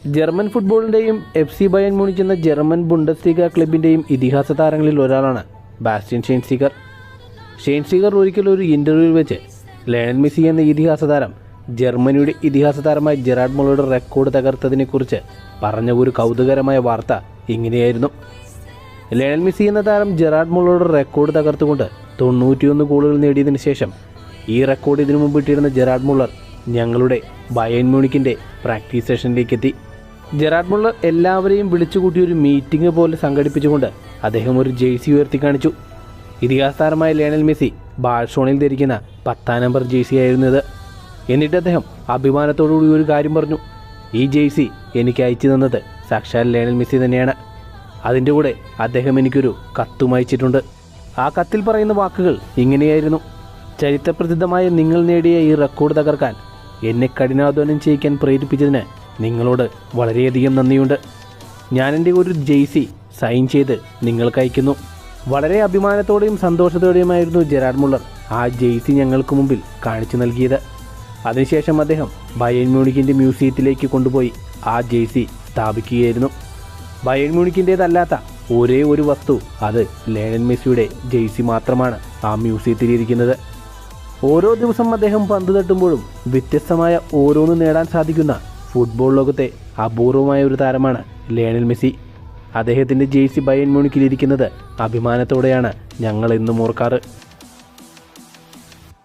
German ഫുട്ബോളിന്റെയും F C Bayern മുണിക്കുന്ന German Bundesliga ക്ലബിന്റെയും ഇതിഹാസ താരങ്ങളിൽ ഒരാളാണ് ബാസ്റ്റിൻ ഷെയ്ൻസീഗർ. ഷെയ്ൻസീഗർ ഒരിക്കൽ ഒരു ഇന്റർവ്യൂവിൽ വെച്ച് ലയണൽ മെസ്സി എന്ന ഇതിഹാസ താരം ജർമ്മനിയുടെ ഇതിഹാസ താരമായ ജെറാഡ് മോളയുടെ റെക്കോർഡ് തകർത്തതിനെക്കുറിച്ച് പറഞ്ഞ ഒരു കൗതുകരമായ വാർത്ത ഇങ്ങനെയായിരുന്നു. ലയണൽ മെസ്സി എന്ന താരം ജെറാഡ് മോളയുടെ റെക്കോർഡ് തകർത്തുകൊണ്ട് തൊണ്ണൂറ്റിയൊന്ന് ഗോളുകൾ നേടിയതിനു ശേഷം ഈ റെക്കോർഡ് ഇതിനു മുമ്പ് ഇട്ടിരുന്ന ജെറാഡ് മുള്ളർ ഞങ്ങളുടെ ബയൻ മ്യൂണിക്കിന്റെ പ്രാക്ടീസ് സെഷനിലേക്ക് എത്തി. ജെറാഡ് മുള്ളർ എല്ലാവരെയും വിളിച്ചുകൂട്ടി ഒരു മീറ്റിംഗ് പോലെ സംഘടിപ്പിച്ചുകൊണ്ട് അദ്ദേഹം ഒരു ജേഴ്സി ഉയർത്തി കാണിച്ചു. ഇതിഹാസ താരമായ ലയണൽ മെസ്സി ബാഴ്സോണിൽ ധരിക്കുന്ന പത്താം നമ്പർ ജേഴ്സി ആയിരുന്നു ഇത്. എന്നിട്ട് അദ്ദേഹം അഭിമാനത്തോടുകൂടി ഒരു കാര്യം പറഞ്ഞു. ഈ ജേഴ്സി എനിക്ക് അയച്ചു തന്നത് സാക്ഷാൽ ലയണൽ മെസ്സി തന്നെയാണ്. അതിന്റെ കൂടെ അദ്ദേഹം എനിക്കൊരു കത്തും അയച്ചിട്ടുണ്ട്. ആ കത്തിൽ പറയുന്ന വാക്കുകൾ ഇങ്ങനെയായിരുന്നു. ചരിത്രപ്രസിദ്ധമായ നിങ്ങൾ നേടിയ ഈ റെക്കോർഡ് തകർക്കാൻ എന്നെ കഠിനാധ്വാനം ചെയ്യിക്കാൻ പ്രേരിപ്പിച്ചതിന് നിങ്ങളോട് വളരെയധികം നന്ദിയുണ്ട്. ഞാൻ എന്റെ ഒരു ജെയ്സി സൈൻ ചെയ്ത് നിങ്ങൾക്ക് അയക്കുന്നു. വളരെ അഭിമാനത്തോടെയും സന്തോഷത്തോടെയുമായിരുന്നു ജെറാഡ് മുള്ളർ ആ ജെയ്സി ഞങ്ങൾക്ക് മുമ്പിൽ കാണിച്ചു നൽകിയത്. അതിനുശേഷം അദ്ദേഹം ബയൻ മ്യൂണിക്കിന്റെ മ്യൂസിയത്തിലേക്ക് കൊണ്ടുപോയി ആ ജെയ്സി സ്ഥാപിക്കുകയായിരുന്നു. ബയൻ മ്യൂണിക്കിന്റേതല്ലാത്ത ഒരേ ഒരു വസ്തു അത് ലേണൻ മെസ്സിയുടെ ജെയ്സി മാത്രമാണ് ആ മ്യൂസിയത്തിൽ ഇരിക്കുന്നത് ഓരോ ദിവസം അദ്ദേഹം പന്ത് തട്ടുമ്പോഴും വ്യത്യസ്തമായ ഓരോന്ന് നേടാൻ സാധിക്കുന്ന ഫുട്ബോൾ ലോകത്തെ അപൂർവമായ ഒരു താരമാണ് ലയണൽ മെസ്സി. അദ്ദേഹത്തിന്റെ ജേഴ്സി ബയൻ മ്യൂണിക്കിലിരിക്കുന്നത് അഭിമാനത്തോടെയാണ് ഞങ്ങൾ എന്നും ഓർക്കാറ്.